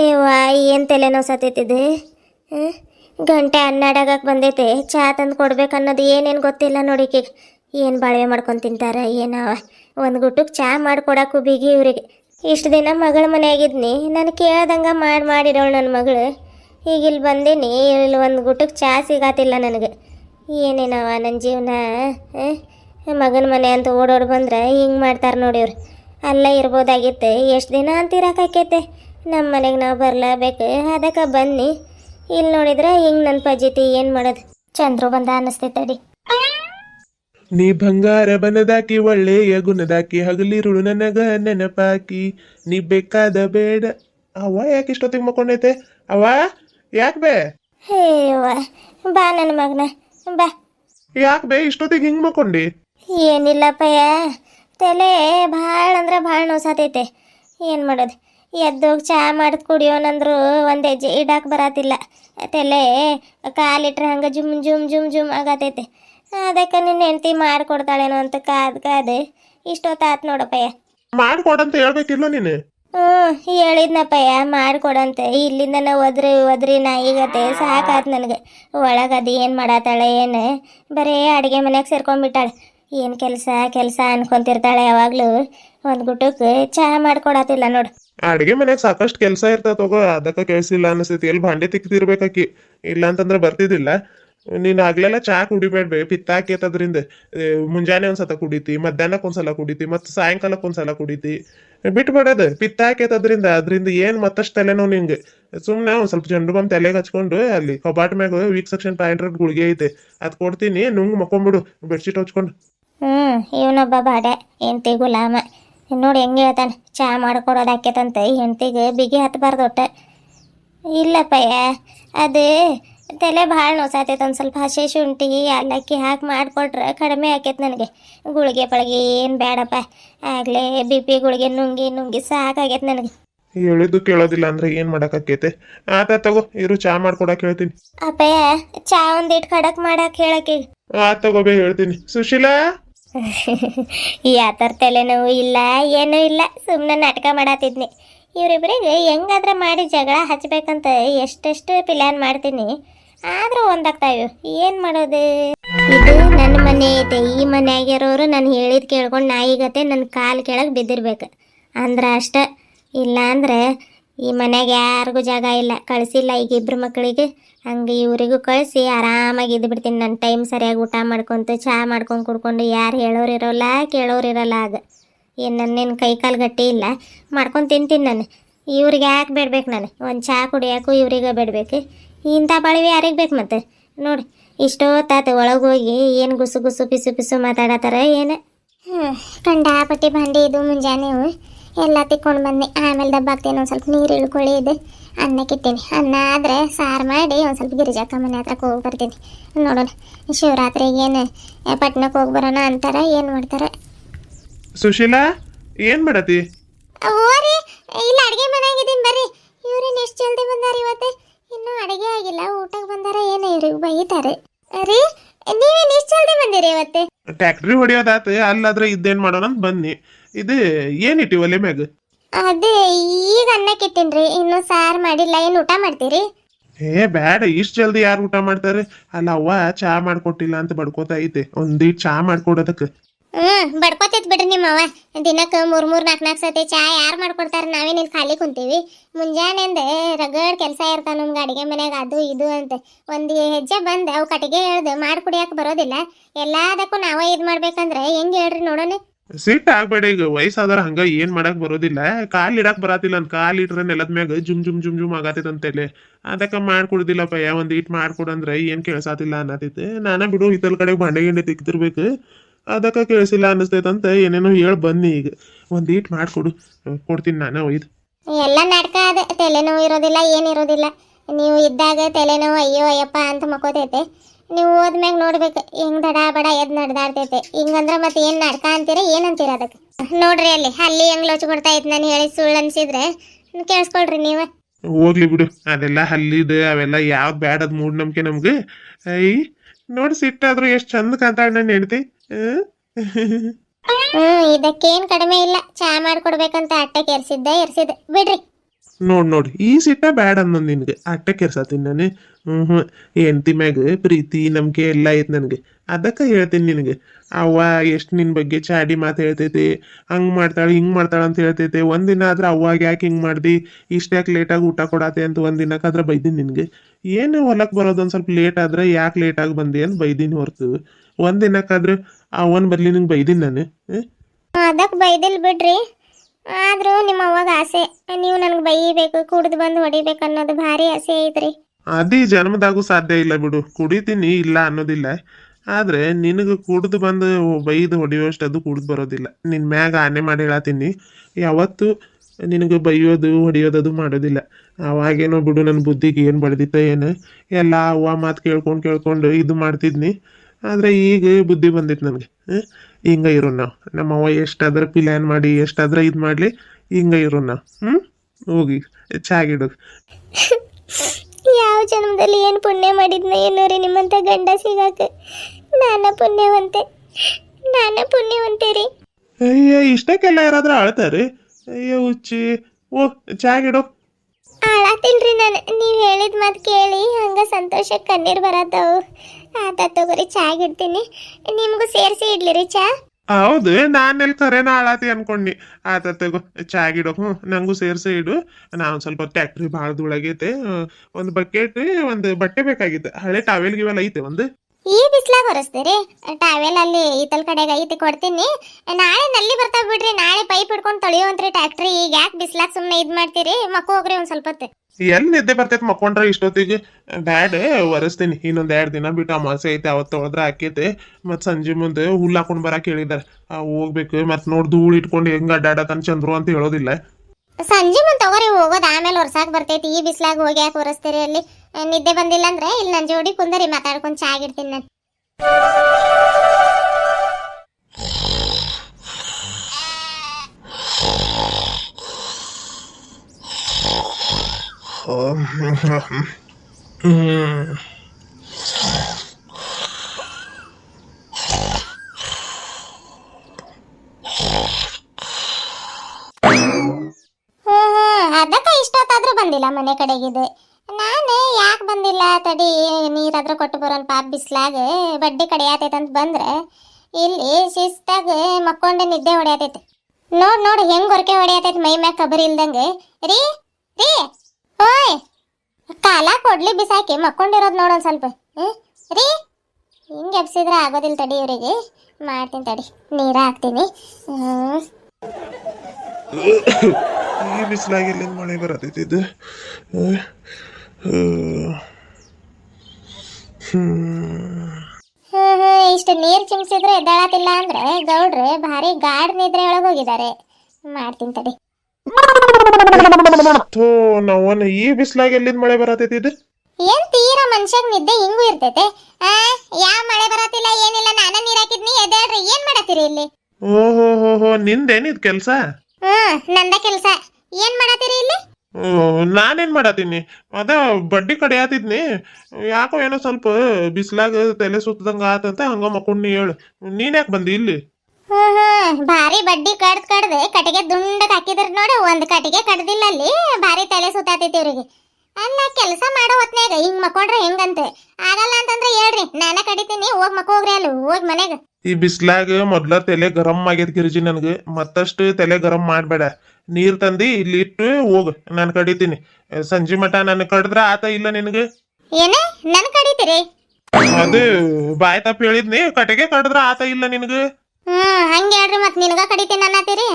ಏವ ಏನು ತಲೆನೋವು ಸತ್ತೈತಿದೆ? ಗಂಟೆ ಹನ್ನೆರಡಾಗಕ್ಕೆ ಬಂದೈತೆ. ಚಾ ತಂದು ಕೊಡ್ಬೇಕು ಅನ್ನೋದು ಏನೇನು ಗೊತ್ತಿಲ್ಲ ನೋಡಿಕೆ ಏನು ಬಾಳ್ವೆ ಮಾಡ್ಕೊಂಡು ತಿಂತಾರ ಏನವ ಒಂದು ಗುಟ್ಟಕ್ಕೆ ಚಾ ಮಾಡ್ಕೊಡಕ್ಕೂ ಬಿಗಿ ಇವ್ರಿಗೆ. ಇಷ್ಟು ದಿನ ಮಗಳ ಮನೆಯಾಗಿದ್ನಿ. ನಾನು ಕೇಳ್ದಂಗೆ ಮಾಡಿ ಮಾಡಿರೋಳು ನನ್ನ ಮಗಳು. ಈಗ ಇಲ್ಲಿ ಬಂದೀನಿ ಇಲ್ಲಿ ಒಂದು ಗುಟ್ಟಕ್ಕೆ ಚಾ ಸಿಗಾತಿಲ್ಲ ನನಗೆ. ಏನೇನವ ನನ್ನ ಜೀವನ ಮಗನ ಮನೆ ಅಂತ ಓಡೋಡಿ ಬಂದ್ರೆ ಹಿಂಗೆ ಮಾಡ್ತಾರೆ ನೋಡಿ ಇವ್ರು. ಅಲ್ಲೇ ಇರ್ಬೋದಾಗಿತ್ತು. ಎಷ್ಟು ದಿನ ಅಂತಿರಕಾಕೈತೆ ನಮ್ಮ ಮನೆಗೆ ನಾವು ಬರಲೇಬೇಕು ಅದಕ್ಕೆ ಬನ್ನಿ. ಇಲ್ಲಿ ನೋಡಿದ್ರೆ ಹಿಂಗೆ ನನ್ನ ಪಜಿತಿ ಏನು ಮಾಡೋದು? ಚಂದ್ರು ಬಂದ ಅನ್ನಿಸ್ತೈತಡಿ ನೀ ಬಂಗಾರ ಬನದಾಕಿ ಒಳ್ಳೆಯ ಗುಣದಾಕಿ ಹಗಲಿರುಳು ನನಗ ನೆನಪಾಕಿ ನೀ ಬೇಕಾದ ಬೇಡ. ಅವ ಯಾಕೆ ಇಷ್ಟೊತ್ತಿಗೆ ಮಕ್ಕೊಂಡೈತೆ? ಅವ ಯಾಕೆ ಬೇ? ಹೇವ ಬಾ ನನ್ನ ಮಗನ ಬಾ. ಯಾಕೆ ಬೇ ಇಷ್ಟೊತ್ತಿಗೆ ಹಿಂಗ್ ಮಕ್ಕೊಂಡಿ? ಏನಿಲ್ಲಪ್ಪಯ್ಯ ತಲೆ ಭಾಳ ಅಂದ್ರೆ ಭಾಳ ನೋಸಾತೈತೆ ಏನು ಮಾಡೋದು? ಎದ್ದೋಗಿ ಚಹಾ ಮಾಡಿದ್ ಕುಡಿಯೋನಂದ್ರು ಒಂದು ಹೆಜ್ಜೆ ಇಡಾಕ್ ಬರತ್ತಿಲ್ಲ ತಲೆ ಕಾಲಿಟ್ರೆ ಹಂಗೆ ಜುಮ್ ಜುಮ್ ಜುಮ್ ಜುಮ್ ಆಗತೈತೆ. ಅದಕ್ಕೆ ನಿನ್ನ ಹೆಂಡತಿ ಮಾಡಿಕೊಡ್ತಾಳೇನೋ ಅಂತ ಕಾದ್ ಕಾದು ಇಷ್ಟೊತ್ತಾತ್ ನೋಡಪ್ಪಯ್ಯ. ಮಾಡ್ಕೊಡಂತ ಹೇಳ್ಬೇಕಿಲ್ಲ ನೀನು? ಹ್ಞೂ ಹೇಳಿದ್ನಪ್ಪಯ್ಯ ಮಾಡ್ಕೊಡಂತ. ಇಲ್ಲಿಂದ ನಾವು ಒದ್ರಿ ಒದ್ರಿ ನಾಯಿಗತೆ ಸಾಕಾತ್ ನನಗೆ. ಒಳಗದು ಏನು ಮಾಡತ್ತಾಳೆ ಏನು? ಬರೀ ಅಡುಗೆ ಮನೆಗೆ ಸೇರ್ಕೊಂಡ್ಬಿಟ್ಟಾಳೆ. ಏನು ಕೆಲಸ ಕೆಲಸ ಅನ್ಕೊಂತಿರ್ತಾಳೆ ಯಾವಾಗಲೂ. ಒಂದ್ ಗುಟ್ಟಕ್ಕೆ ಚಹಾ ಮಾಡ್ಕೊಡತ್ತಿಲ್ಲ ನೋಡು. ಅಡಿಗೆ ಮನ್ಯಾಗ ಸಾಕಷ್ಟು ಕೆಲಸ ಇರ್ತದ ತಗೋ, ಅದಕ್ಕ ಕೇಳಿಸಿಲ್ಲ ಅನಿಸ್ತೈತಿ. ಎಲ್ಲಿ ಭಾಂಡೆ ತಿಕ್ತಿರ್ಬೇಕಾಕಿ ಇಲ್ಲ ಅಂತಂದ್ರೆ ಬರ್ತಿದಿಲ್ಲ ನೀನ್ ಆಗ್ಲೆಲ್ಲ ಚಾ ಕುಡಿಬೇಡ್ಬೇ ಪಿತ್ತ ಆಕೇತ್ ಮುಂಜಾನೆ ಒಂದ್ಸತ ಕುಡಿತಿ ಮಧ್ಯಾಹ್ನಕ್ಕೆ ಒಂದ್ಸಲ ಕುಡಿತಿ, ಮತ್ತೆ ಸಾಯಂಕಾಲಕ್ಕೆ ಒಂದ್ಸಲ ಕುಡಿತಿ. ಬಿಟ್ಬಿಡೋದು, ಪಿತ್ತ ಆಕೇತ್ ಅದ್ರಿಂದ ಅದರಿಂದ ಏನ್ ಮತ್ತಷ್ಟು ತಲೆನೋವು ನಿಂಗೆ? ಸುಮ್ಮನೆ ಒಂದ್ ಸ್ವಲ್ಪ ಜಂಡು ಬಾಂಬ್ ತಲೆಗೆ ಹಚ್ಕೊಂಡು ಅಲ್ಲಿ ಕಬಾಟ್ ಮ್ಯಾಗ ವೀಕ್ ಸೆಕ್ಷನ್ ಹಂಡ್ರೆಡ್ ಗುಳಿಗೆ ಐತೆ. ಅದ್ ಕೊಡ್ತೀನಿ, ನುಂಗ್ ಮಕ್ಕೊಂಬಿಡು, ಬೆಡ್ಶೀಟ್ ಹಚ್ಕೊಂಡು. ಹ್ಞೂ ಇವನೊಬ್ಬ ಬಾಡೆ ಹೆಂಡತಿ ಗುಲಾಮ ನೋಡಿ ಹೆಂಗೆ ಹೇಳ್ತಾನೆ ಚಹಾ ಮಾಡ್ಕೊಡೋದು ಆಕೇತಂತೆ ಹೆಂಡ್ತಿಗೆ ಬಿಗಿ ಹತ್ಬಾರ್ದು ಒಟ್ಟ ಇಲ್ಲಪ್ಪಯ್ಯ ಅದು ತಲೆ ಭಾಳ ನೋಸಾತೈತೆ ಒಂದು ಸ್ವಲ್ಪ ಹಸಿ ಶುಂಠಿ ಏಲಕ್ಕಿ ಹಾಕಿ ಮಾಡಿಕೊಟ್ರೆ ಕಡಿಮೆ ಆಕೈತೆ ನನಗೆ. ಗುಳಿಗೆ ಪಳಗೆ ಏನು ಬೇಡಪ್ಪ ಆಗಲೇ ಬಿ ಪಿ ಗುಳಿಗೆ ನುಂಗಿ ನುಂಗಿ ಸಾಕಾಗೈತೆ ನನಗೆ. ಹೇಳಿದ್ದು ಕೇಳೋದಿಲ್ಲ ಅಂದ್ರೆ ಏನು ಮಾಡಕ್ಕಾಕೈತೆ ಆತ ತಗೋ ಇರು ಚಾ ಮಾಡ್ಕೊಡಕ್ಕೆ ಹೇಳ್ತೀನಿ. ಅಪ್ಪಯ್ಯ ಚಹಾ ಒಂದಿಟ್ಟು ಖಡಕ್ ಮಾಡಕ್ಕೆ ಹೇಳಕ್ಕೆ. ಆ ತಗೋಬೇ ಹೇಳ್ತೀನಿ. ಸುಶೀಲಾ? ಯಾತರ ತಲೆನೋವು ಇಲ್ಲ, ಏನೂ ಇಲ್ಲ. ಸುಮ್ಮನೆ ನಾಟಕ ಮಾಡತ್ತಿದ್ನಿ ಇವರಿಬ್ಬರಿಗೆ ಹೆಂಗಾದ್ರೆ ಮಾಡಿ ಜಗಳ ಹಚ್ಬೇಕಂತ ಎಷ್ಟೆಷ್ಟು ಪ್ಲ್ಯಾನ್ ಮಾಡ್ತೀನಿ. ಆದ್ರೂ ಒಂದಾಗ್ತಾವೆ ಏನು ಮಾಡೋದು? ಇದು ನನ್ನ ಮನೆ ಐತೆ ಈ ಮನೆಯಾಗಿರೋರು ನಾನು ಹೇಳಿದ್ ಕೇಳ್ಕೊಂಡು ನಾಯಿಗತೆ ನನ್ನ ಕಾಲು ಕೆಳಗೆ ಬಿದ್ದಿರ್ಬೇಕು. ಅಂದ್ರೆ ಅಷ್ಟೇ. ಇಲ್ಲ ಅಂದ್ರೆ ಈ ಮನೆಗೆ ಯಾರಿಗೂ ಜಾಗ ಇಲ್ಲ, ಕಳಿಸಿಲ್ಲ ಈಗ ಇಬ್ರು ಮಕ್ಕಳಿಗೆ ಹಂಗೆ ಇವರಿಗೂ ಕಳಿಸಿ ಆರಾಮಾಗಿ ಇದ್ದು ಬಿಡ್ತೀನಿ. ನನ್ನ ಟೈಮ್ ಸರಿಯಾಗಿ ಊಟ ಮಾಡ್ಕೊತು ಚಹಾ ಮಾಡ್ಕೊಂಡು ಕುಡ್ಕೊಂಡು ಯಾರು ಹೇಳೋರು ಇರೋಲ್ಲ, ಕೇಳೋರು ಇರೋಲ್ಲ ಆಗ. ಏನು ನನ್ನೇನು ಕೈ ಕಾಲು ಗಟ್ಟಿ ಇಲ್ಲ. ಮಾಡ್ಕೊಂಡು ತಿಂತೀನಿ ನಾನು. ಇವ್ರಿಗೆ ಯಾಕೆ ಬಿಡ್ಬೇಕು ನಾನು? ಒಂದು ಚಹಾ ಕುಡಿಯೋಕ್ಕೂ ಇವ್ರಿಗೆ ಬಿಡಬೇಕು. ಇಂಥ ಬಾಳಿವೆ ಯಾರಿಗೆ ಬೇಕು ಮತ್ತೆ? ನೋಡಿ, ಇಷ್ಟೊತ್ತಾತು ಒಳಗೆ ಹೋಗಿ ಏನು ಗುಸು ಗುಸು, ಪಿಸು ಪಿಸು ಮಾತಾಡತ್ತಾರ, ಏನು? ಕಂಡಾಪಟ್ಟಿ ಬಂಡಿ ಇದು ಮುಂಜಾನೆ. ಎಲ್ಲ ತಿಕ್ಕೊಂಡು ಬಂದೆ ಆಮೇಲೆ ದಬ್ಬಾಗ್ತೀನಿ ಒಂದು ಸ್ವಲ್ಪ ನೀರು ಇಳ್ಕೊಳ್ಳಿ ಇದೆ. ಕಿತ್ತೀನಿ ಅನ್ನ ಆದರೆ ಸಾರು ಮಾಡಿ ಒಂದು ಸ್ವಲ್ಪ ಗಿರಿಜಾಕ ಮನೆ ಹತ್ರಕ್ಕೆ ಹೋಗಿ ಬರ್ತೀನಿ. ನೋಡೋಣ. ಶಿವರಾತ್ರಿಗೆ ಏನು ಪಟ್ನಕ್ಕೆ ಹೋಗಿ ಬರೋಣ ಅಂತಾರೆ ಏನು ಮಾಡ್ತಾರೆ? ಸುಶೀಲಾ ಏನು ಮಾಡತಿ ಓರಿ ಇಲ್ಲ ಅಡುಗೆ ಮನೆಯಾಗಿದ್ದೀನಿ ಬರ್ರಿ. ಇವ್ರೇನು ಎಷ್ಟು ಜಲ್ದಿ ಬಂದಾರೆ ಇವತ್ತು? ಇನ್ನೂ ಅಡುಗೆ ಆಗಿಲ್ಲ ಊಟಕ್ಕೆ ಬಂದಾರೆ ಏನು ಇವ್ರಿಗೆ ಬೈತಾರೆ? ರೀ ನೀವೇನು ಎಷ್ಟು ಜಲ್ದಿ ಬಂದಿರಿ ಇವತ್ತು? ಟ್ಯಾಕ್ಟ್ರಿ ಹೊಡಿಯೋದಾತ ಅಲ್ಲಾದ್ರೆ ಇದ್ದೇನ್ ಮಾಡೋಣ ಅಂತ ಬನ್ನಿ. ಇದು ಏನಿಟ್ಟಿ ಒಲೆ ಮ್ಯಾಗ? ಅದೇ ಈಗ ಅನ್ನಕ್ಕಿಟ್ಟಿನ್ರಿ ಇನ್ನು ಸಾರ್ ಮಾಡಿಲ್ಲ ಏನು ಊಟ ಮಾಡ್ತೀರಿ? ಏ ಬ್ಯಾಡ ಇಷ್ಟ್ ಜಲ್ದಿ ಯಾರು ಊಟ ಮಾಡ್ತಾರೆ? ಅಲ್ಲ ಅವ್ವ ಚಾ ಮಾಡ್ಕೊಟ್ಟಿಲ್ಲ ಅಂತ ಬಡ್ಕೋತ ಐತೆ ಒಂದೀಟ್ ಚಾ ಮಾಡ್ಕೊಡೋದಕ್ಕೆ. ಹ್ಮ್, ಬಡ್ಕೋತೈತ್ ಬಿಡ್ರಿ ನಿಮ್ಮವ ದಿನಕ್ಕೆ ಮೂರ್ ಮೂರ್ ನಾಲ್ಕು ನಾಲ್ಕು ಸತಿ ಚಾ ಯಾರು ಮಾಡ್ಕೊಡ್ತಾರೆ ನಾವೇ ನಿನ್ ಖಾಲಿ ಕುಂತೀವಿ. ಮುಂಜಾನೆಂದ ರಗಡ್ ಕೆಲಸ ಇರ್ತಾವ ನಮ್ಗೆ ಅಡಿಗೆ ಮನೆಯಾಗ ಅದು, ಇದು ಅಂತ. ಒಂದು ಹೆಜ್ಜೆ ಬಂದ ಅವು ಕಟ್ಟಿಗೆ ಎಳ್ದು ಮಾಡ್ಕೊಡಿಯಕ್ಕೆ ಬರೋದಿಲ್ಲ. ಎಲ್ಲದಕ್ಕೂ ನಾವೇ ಇದು ಮಾಡ್ಬೇಕಂದ್ರೆ ಹೆಂಗ್ ಹೇಳ್ರಿ ನೋಡೋಣ. ಸಿಟ್ ಆಗ್ಬೇಡ, ಈಗ ವಯಸ್ಸಾದ್ರ ಹಂಗ ಏನ್ ಮಾಡಕ್ ಬರೋದಿಲ್ಲ. ಕಾಲ್ ಇಡಕ್ ಬರಾತಿಲ್ಲ ಅಂತ ಕಾಲ್ ಇಟ್ರೆ ನೆಲದ ಮ್ಯಾಗ ಜುಮ್ ಜುಮ್ ಜುಮ್ ಜುಮ್ ಆಗತೈತಂತೇಳಿ ಅದಕ್ಕ ಮಾಡ್ಕೊಡುದಿಲ್ಲ ಪಯ್ಯ ಒಂದ್ ಇಟ್ ಮಾಡ್ಕೊಡಂದ್ರ ಏನ್ ಕೇಳ್ಸಾತಿಲ್ಲ ಅನ್ನತೈತೆ ನಾನ ಬಿಡು ಹಿತ್ತಲ್ ಕಡೆ ಬಂಡೆಗಿಂಡೆ ತಿಕ್ತಿರ್ಬೇಕು. ಅದಕ್ಕ ಕೇಳಿಸಿಲ್ಲ ಅನ್ನಿಸ್ತೈತಂತ ಏನೇನೋ ಹೇಳಿ ಬನ್ನಿ ಈಗ. ಒಂದ್ ಈಟ್ ಮಾಡ್ಕೊಡು. ಕೊಡ್ತೀನಿ ನಾನು ಒಯ್ದು ಎಲ್ಲ ನಾಟಕ ಅದ. ತಲೆನೋವು ಇರೋದಿಲ್ಲ ಏನಿರೋದಿಲ್ಲ ನೀವು ಇದ್ದಾಗ ತಲೆನೋವು ಅಯ್ಯೋ ಅಯ್ಯಪ್ಪ ಅಂತ ಮಕ್ಕೋತೈತೆ. ನೀವು ಹೋದ್ಮ್ಯಾಗ ನೋಡ್ಬೇಕು ಹಿಂಗ್ ದಡ ಬಡ ಎದ್ ನಡ್ದಾಡ್ತೈತೆ. ಹಿಂಗಂದ್ರ ಮತ್ತೆ ಏನ್ ನಾಟಕ ಅಂತೀರ ಏನ್ ಅಂತೀರ ಅದಕ್ಕೆ ನೋಡ್ರಿ ಅಲ್ಲಿ ಅಲ್ಲಿ ಹೆಂಗ್ ಲೋಚ ಕೊಡ್ತಾ ನಾನು ಹೇಳಿ ಸುಳ್ಳು ಅನ್ಸಿದ್ರೆ ಕೇಳಿಸ್ಕೊಳ್ರಿ ನೀವ. ಹೋಗ್ಲಿ ಬಿಡು ಅದೆಲ್ಲ ಹಲ್ಲಿದ ಅವೆಲ್ಲ ಯಾವ್ದು ಬ್ಯಾಡದ್ ಮೂಡ್ ಮೂಢನಂಬಿಕೆ ನಮ್ಗೆ. ಐ ನೋಡಿ ಸಿಟ್ಟಾದ್ರೂ ಎಷ್ಟು ಚಂದ ಕಾಂತಾಡ್ ನನ್ನ ಹೆಂಡತಿ. ಹ್ಮ್, ಇದಕ್ಕೇನ್ ಕಡಿಮೆ ಇಲ್ಲ. ಚಾ ಮಾಡ್ಕೊಡ್ಬೇಕಂತ ಅಟ್ಟೆ ಕೆರ್ಸಿದ್ದೆ, ಎರ್ಸಿದ್ದೆ. ಬಿಡ್ರಿ. ನೋಡ್, ನೋಡಿ, ಈ ಸಿಟ್ಟ ಬ್ಯಾಡ ಅನ್ನೋದು ನಿನಗೆ. ಅಟ್ಟೆ ಕೆರ್ಸತ್ತೀನಿ ನಾನು. ಹ್ಮ್ ಹ್ಮ್. ಹೆಂಡತಿ ಮ್ಯಾಗ ಪ್ರೀತಿ, ನಂಬಿಕೆ ಎಲ್ಲ ಐತೆ ನನಗೆ. ಅದಕ್ಕೆ ಹೇಳ್ತೀನಿ ನಿನಗೆ. ಅವ್ವ ಎಷ್ಟು ನಿನ್ ಬಗ್ಗೆ ಚಾಡಿ ಮಾತು ಹೇಳ್ತೈತಿ. ಹಂಗ್ ಮಾಡ್ತಾಳೆ, ಹಿಂಗ್ ಮಾಡ್ತಾಳ ಅಂತ ಹೇಳ್ತೈತೆ. ಒಂದಿನ ಆದ್ರೆ ಅವ್ವಾಗ ಯಾಕೆ ಹಿಂಗ್ ಮಾಡ್ದಿ? ಇಷ್ಟ್ಯಾಕೆ ಲೇಟಾಗಿ ಊಟ ಕೊಡತ್ತೆ ಅಂತ ಒಂದಿನಕ್ಕಾದ್ರೆ ಬೈದೀನಿ ನಿನಗೆ. ಏನು ಹೊಲಕ್ಕೆ ಬರೋದು ಒಂದು ಸ್ವಲ್ಪ ಲೇಟ್ ಆದ್ರೆ ಯಾಕೆ ಲೇಟಾಗಿ ಬಂದಿ ಅಂತ ಬೈದೀನಿ ಹೊರ್ತು. ಒಂದಿನಕ್ಕಾದ್ರೆ ಅವನ್ ಬದ್ಲಿ ನಿಂಗೆ ಬೈದಿನ್ ನಾನು? ಅದಕ್ಕೆ ಬೈದಿಲ್ ಬಿಡ್ರಿ. ಆದ್ರೂ ನಿಮ್ಮ ಅವಾಗ ಆಸೆ ನೀವು ನನಗೆ ಬೈಬೇಕು ಕುಡ್ದು ಬಂದು ಹೊಡಿಬೇಕು ಅನ್ನೋದು ಭಾರಿ ಆಸೆ ಐತ್ರಿ. ಅದೇ ಜನ್ಮದಾಗೂ ಸಾಧ್ಯ ಇಲ್ಲ ಬಿಡು ಕುಡಿತೀನಿ ಇಲ್ಲ ಅನ್ನೋದಿಲ್ಲ. ಆದ್ರೆ ನಿನಗೆ ಕುಡಿದು ಬಂದು ಬೈದು ಹೊಡೆಯೋಷ್ಟು ಅದು ಕುಡಿದು ಬರೋದಿಲ್ಲ. ನಿನ್ ಮ್ಯಾಗ ಆನೆ ಮಾಡಿ ಹೇಳತ್ತೀನಿ ಯಾವತ್ತು ನಿನಗೆ ಬೈಯೋದು ಹೊಡಿಯೋದು ಅದು ಮಾಡೋದಿಲ್ಲ. ಅವಾಗೇನೋ ಬಿಡು ನನ್ನ ಬುದ್ಧಿಗೆ ಏನು ಬಡ್ದಿತ್ತ ಏನು? ಎಲ್ಲ ಅವ್ವ ಮಾತು ಕೇಳ್ಕೊಂಡು ಕೇಳ್ಕೊಂಡು ಇದು ಮಾಡ್ತಿದ್ನಿ. ಆದ್ರೆ ಈಗ ಬುದ್ಧಿ ಬಂದಿತ್ತು ನನಗೆ. ಹಿಂಗೆ ಇರೋ ನಾವು. ನಮ್ಮ ಅವ್ವ ಎಷ್ಟಾದ್ರೆ ಪ್ಲ್ಯಾನ್ ಮಾಡಿ ಎಷ್ಟಾದ್ರೆ ಇದು ಮಾಡಲಿ ಹಿಂಗೆ ಇರೋ ನಾವು. ಹ್ಞೂ ಹೋಗಿ ಚಾಗಿಡು ಯಾವ ಜನ್ಮದಲ್ಲಿ ಏನು ಪುಣ್ಯ ಮಾಡಿದ್ನ ಏನು ರೀ ನಿಮ್ಮಂತ ಗಂಡ ಸಿಗಾಕ. ನಾನ ಪುಣ್ಯವಂತೆ. ನಾನ ಪುಣ್ಯವಂತೆ ರೀ. ಅಯ್ಯ ಇಷ್ಟಕ್ಕೆಲ್ಲ ಯಾರಾದ್ರೂ ಆಳ್ತಾರೆ ಅಯ್ಯ ಹುಚ್ಚಿ ಓ ಜಾಗಿಡು ಆಳಾತಿಲ್ರಿ ನಾನು. ನೀವು ಹೇಳಿದ ಮಾತು ಕೇಳಿ ಹಂಗೆ ಸಂತೋಷಕ್ಕೆ ಕಣ್ಣೀರು ಬರತ್ತವು. ಆತ ತಗೋರಿ ಚಾಗಿಡ್ತೀನಿ ನಿಮಗೂ ಸೇರಿಸಿ ಇಡ್ಲಿರಿ ಚಾ? ಹೌದು ನಾನೆಲ್ಲಿ ಕರೆನ ಆಳಾತಿ ಅನ್ಕೊಂಡಿ. ಆತ ತಗೋ ಚಾಗಿಡು ಹ್ಞೂ ನಂಗೂ ಸೇರ್ಸಿ ಇಡು. ನಾನು ಸ್ವಲ್ಪ ಟ್ಯಾಕ್ಟ್ರಿ ಭಾಳ ಧೂಳಾಗೈತೆ ಒಂದು ಬಕೆಟ್ ಒಂದು ಬಟ್ಟೆ ಬೇಕಾಗಿತ್ತು. ಹಳೆ ಟಾವೆಲ್ ಗಿವೆಲ್ಲ ಐತೆ ಒಂದು. ಈ ಬಿಸ್ಲಾಗ ಹೊರಸ್ತೀರಿ ಟಾವೆಲ್ ಅಲ್ಲಿ ಈತಲ್ ಕಡೆಗೆ ಐತಿ ಕೊಡ್ತೀನಿ. ನಾಳೆ ನಲ್ಲಿ ಬರ್ತಾವ ಬಿಡ್ರಿ ನಾಳೆ ಪೈಪ್ ಹಿಡ್ಕೊಂಡು ತೊಳೆಯುವಂತ್ರಿ ಟ್ಯಾಕ್ಟ್ರಿ ಈಗ ಯಾಕೆ ಬಿಸ್ಲಾಗ ಸುಮ್ಮನೆ ಇದ್ ಮಾಡ್ತೀರಿ? ಮಕ್ಕ ಹೋಗ್ರಿ ಒಂದ್ ಸ್ವಲ್ಪ ಹೊತ್ತು. ಎಲ್ಲಿ ನಿದ್ದೆ ಬರ್ತೈತೆ ಮಕ್ಕೊಂಡ್ರೆ ಇಷ್ಟೊತ್ತಿಗೆ? ಬ್ಯಾಡ್ ಒರೆಸ್ತೀನಿ. ಇನ್ನೊಂದ್ ಎರಡು ದಿನ ಬಿಟ್ಟು ಅಮಾಸೆ ಐತೆ ಅವತ್ತು ತೊಳೆದ್ರೆ ಹಾಕೈತೆ ಮತ್ತು ಸಂಜೆ ಮುಂದೆ ಹುಲ್ಲು ಹಾಕೊಂಡು ಬರಕ್ಕೆ ಹೇಳಿದ್ದಾರೆ ಹೋಗ್ಬೇಕು. ಮತ್ತು ನೋಡಿ ಧೂಳು ಇಟ್ಕೊಂಡು ಹೆಂಗೆ ಅಡ್ಡಾಡತನ ಚಂದ್ರು ಅಂತ ಹೇಳೋದಿಲ್ಲ. ಸಂಜೆ ಮುಂದೆ ತಗೋರಿ ಹೋಗೋದು ಆಮೇಲೆ ಹೊರಸಾಕ್ ಬರ್ತೈತಿ. ಈ ಬಿಸ್ಲಾಗ ಹೋಗಿ ಯಾಕೆ ಹೊರಸ್ತೀರಿ ಅಲ್ಲಿ? ನಿದ್ದೆ ಬಂದಿಲ್ಲ ಅಂದ್ರೆ ಇಲ್ಲಿ ನನ್ನ ಜೋಡಿ ಕುಂದರಿ, ಮಾತಾಡ್ಕೊಂಡು ಚಾಗಿಡ್ತೀನಿ ನಾನು ಅದಕ್ಕ ಇಷ್ಟೊತ್ತಾದ್ರೂ ಬಂದಿಲ್ಲ ಮನೆ ಕಡೆಗಿದೆ ತಡಿ, ನೀರಾದ್ರೂ ಕೊಟ್ಟು ಬರೋನ್ ಪಾಪ ಬಿಸ್ಲಾಗ ಬಡ್ಡಿ ಕಡಿಯಾತೈತೆ ಬಂದ್ರೆ ಇಲ್ಲಿ ಶಿಸ್ತಾಗ ಮಕ್ಕೊಂಡೆ ನಿದ್ದೆ ಹೊಡೆಯತೈತೆ. ನೋಡ್ ನೋಡ್, ಹೆಂಗ್ ಹೊರಕೆ ಹೊಡೆಯತೈತೆ ಮೈ ಮ್ಯಾಗ ಕಬರಿ ಇಲ್ದಂಗೆ. ರೀ ರೀ, ಓಯ್, ಕಾಲ ಕೊಡ್ಲಿ ಬಿಸಾಕಿ, ಮಕ್ಕೊಂಡಿರೋದು ನೋಡೊಂದ್ ಸ್ವಲ್ಪ. ರೀ, ಹಿಂಗೆ ಎಬ್ಸಿದ್ರೆ ಆಗೋದಿಲ್ಲ ತಡಿ ಇವರಿಗೆ. ಮಾಡ್ತೀನಿ ತಡಿ, ನೀರ ಹಾಕ್ತೀನಿ. ಈ ಬಿಸಿಲಾಗಿ ಎಲ್ಲಿಂದ ಮಳೆ ಬರತೈತಿ ಇದು? ಹ್ಮ್ ಹ್ಮ್ ಹ್ಮ್ ಇಷ್ಟು ನೀರ್ ಚಿಮ್ಸಿದ್ರೆ ಎದ್ದಾಳತಿಲ್ಲ ಅಂದ್ರೆ ಗೌಡ್ರೆ ಭಾರಿ ಗಾಡ್ ನಿದ್ರೆ ಒಳಗ ಹೋಗಿದ್ದಾರೆ ಮಾಡ್ತೀನಿ ತಡಿ. ತೋ ನವನ ಈ ಬಿಸಿಲಾಗಿ ಎಲ್ಲಿಂದ ಮಳೆ ಬರತೈತಿ ಇದು? ಏನ್ ತೀರಾ ಮನ್ಷ್ಯಾಗ ನಿದ್ದೆ ಹಿಂಗೂ ಇರ್ತೈತೆ. ಆ ಯಾವ ಮಳೆ ಬರತಿಲ್ಲ ಏನಿಲ್ಲ ನಾನ ನೀರ್ ಹಾಕಿದ್ನಿ ಎದ್ದೇಳ್ರಿ ಏನ್ ಮಾಡತ್ತೀರಿ ಇಲ್ಲಿ? ಓಹೋ ಹೋ ಹೋ ನಿಂದೇನಿದ್ ಕೆಲ್ಸ? ಹ್ಮ್ ನಂದ ಕೆಲ್ಸ. ಏನ್ ಮಾಡತ್ತೀರಿ ಇಲ್ಲಿ? ನಾನೇನ್ ಮಾಡತ್ತೀನಿ? ಅದ ಬಡ್ಡಿ ಕಡಿಯಾತಿದ್ನಿ. ಯಾಕೋ ಏನೋ ಸ್ವಲ್ಪ ಬಿಸಿಲಾಗ ತಲೆ ಸುತ್ತದಂಗ ಆತಂತ ಹಂಗ ಮಕ್ಕೊಂಡು ನೀ ಹೇಳು. ನೀನ್ ಯಾಕೆ ಬಂದಿ ಇಲ್ಲಿ? ಭಾರಿ ಬಡ್ಡಿ ಕಡ್ದ್ ಕಡ್ದೆ ಕಟ್ಟಿಗೆ ದುಂಡಕ್ ಹಾಕಿದ್ರ ನೋಡಿ ಒಂದ್ ಕಟ್ಟಿಗೆ ಕಡ್ದಿಲ್ಲ ಅಲ್ಲಿ. ಭಾರಿ ತಲೆ ಸುತ್ತಾತೈತಿ ಇವ್ರಿಗೆ. ಅಲ್ಲ ಕೆಲಸ ಮಾಡೋ ಹೊತ್ನ್ಯಾಗ ಹಿಂಗ್ ಮಕ್ಕೊಂಡ್ರೆ ಹೆಂಗಂತೆ? ಆಗಲ್ಲ ಅಂತಂದ್ರೆ ಹೇಳ್ರಿ ನಾನ ಕಡಿತೀನಿ ಹೋಗ್ ಮಕ್ಕೋಗ್ರಿ ಅಲ್ಲಿ ಹೋಗ್ ಮನೆಗ. ಈ ಬಿಸ್ಲಾಗ ಮೊದ್ಲ ತಲೆ ಗರಂ ಆಗ್ಯದ ಗಿರಿಜಿ ನನ್ಗೆ. ಮತ್ತಷ್ಟು ತಲೆ ಗರಂ ಮಾಡ್ಬೇಡ. ನೀರ್ ತಂದಿ ಇಲ್ಲಿ ಇಟ್ಟು ಹೋಗ ನಾನು ಕಡಿತೀನಿ. ಸಂಜೆ ಮಟ ನನ್ ಕಡಿದ್ರ ಆತ ಇಲ್ಲ ನಿನಗೆ? ಏನೇ? ನನ್ ಕಡಿತೀರಿ? ಅದು ಬಾಯ್ ತಪ್ಪ ಹೇಳಿದ್ನಿ ಕಟ್ಟಿಗೆ ಕಡಿದ್ರ ಆತ ಇಲ್ಲ ನಿನಗೆ? ಹ್ಮ್ ಹಂಗೆ ಹೇಳ್ರಿ ಮತ್ ನಿನಗ ಕಡಿತೀನಿ ಅನ್ನತ್ತೀರಿ?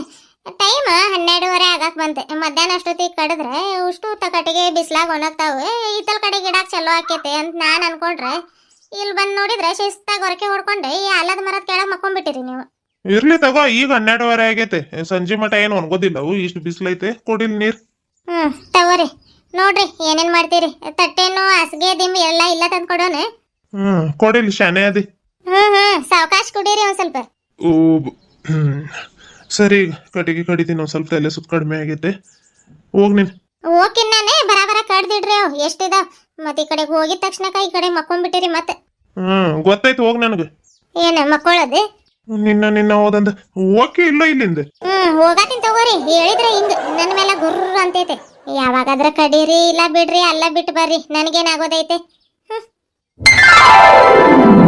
ಟೈಮ್ ಹನ್ನೆರಡುವರೆ ಆಗಕ್ ಬಂತೆ. ಮಧ್ಯಾಹ್ನ ಅಷ್ಟೊತ್ತಿಗೆ ಕಡಿದ್ರೆ ಉಷ್ಟು ಕಟ್ಟಿಗೆ ಬಿಸ್ಲಾಗ ಒಣಗ್ತಾವೆ. ಈತಲ್ ಕಡೆ ಗಿಡಕ್ ಚಲೋ ಆಕೈತೆ ಅಂತ ನಾನು ಅನ್ಕೊಂಡ್ರೆ ಇಲ್ಲಿ ಬಂದ್ ನೋಡಿದ್ರೆ ಶಿಸ್ತಾಗ ಹೊರಕೆ ಹೊಡ್ಕೊಂಡು ಈ ಆಲದ ಮರದ ಕೆಳಗೆ ಮಕ್ಕೊಂಡ್ಬಿಟ್ಟಿರಿ ನೀವು. ಇರ್ಲಿ ತಗೋ ಈಗ ಹನ್ನೆರಡುವರೆ ಆಗೈತೆ. ಸಂಜೆ ಮಟ ಏನು ಒಣಗೋದಿಲ್ಲ. ಅವು ಇಷ್ಟು ಬಿಸಿಲೈತೆ. ಕೊಡಿಲ್ ನೀರ್. ಹ್ಮ್ ತಗೋರಿ. ನೋಡ್ರಿ ಏನೇನ್ ಮಾಡ್ತೀರಿ? ತಟ್ಟೆನು ಹಾಸಿಗೆ ದಿಂಬು ಎಲ್ಲ ಇಲ್ಲ ತಂದ್ ಕೊಡೋಣ ಹ್ಮ್ ಕೊಡಿಲ್ ಶಾನೆ ಅದಿ ಹ್ಮ್ ಹ್ಮ್ ಸಾವಕಾಶ ಕುಡೀರಿ ಒಂದ್ ಸ್ವಲ್ಪ. ಓ ಸರಿ ಕಟ್ಟಿಗೆ ಕಡಿತೀನಿ ಒಂದ್ ಸ್ವಲ್ಪ ತಲೆ ಸುತ್ ಕಡಿಮೆ ಆಗೈತೆ. ಹೋಗ್ ನೀನ್. ಹೋಗಿನ್ ನಾನೇ. ಬರ ಬರ ಕಡ್ದಿಡ್ರಿ ಅವ್. ಎಷ್ಟಿದಾವ್ ಮತ್ ಈ ಕಡೆಗೆ ಹೋಗಿದ ತಕ್ಷಣ ಈ ಕಡೆ ಮಕ್ಕೊಂಡ್ಬಿಟ್ಟಿರಿ ಮತ್ತೆ. ಹ್ಮ್ ಗೊತ್ತಾಯ್ತು ಹೋಗ್ ನನಗೆ. ಏನ ಮಕ್ಕೊಳ್ಳೋದು? ನಿನ್ನ ನಿನ್ನ ಹೋದಂದ ಓಕೆ ಇಲ್ಲ ಇಲ್ಲಿಂದ. ಹ್ಮ್ ಹೋಗತ್ತೀನಿ ತಗೋರಿ. ಹೇಳಿದ್ರೆ ಹಿಂಗ. ನನ್ನ ಮೇಲೆ ಗುರ್ರ ಅಂತೈತೆ. ಯಾವಾಗಾದ್ರ ಕಡೀರಿ, ಇಲ್ಲ ಬಿಡ್ರಿ, ಅಲ್ಲ ಬಿಟ್ಟು ಬರ್ರಿ. ನನಗೇನಾಗೋದೈತೆ? ಹ್ಮ್.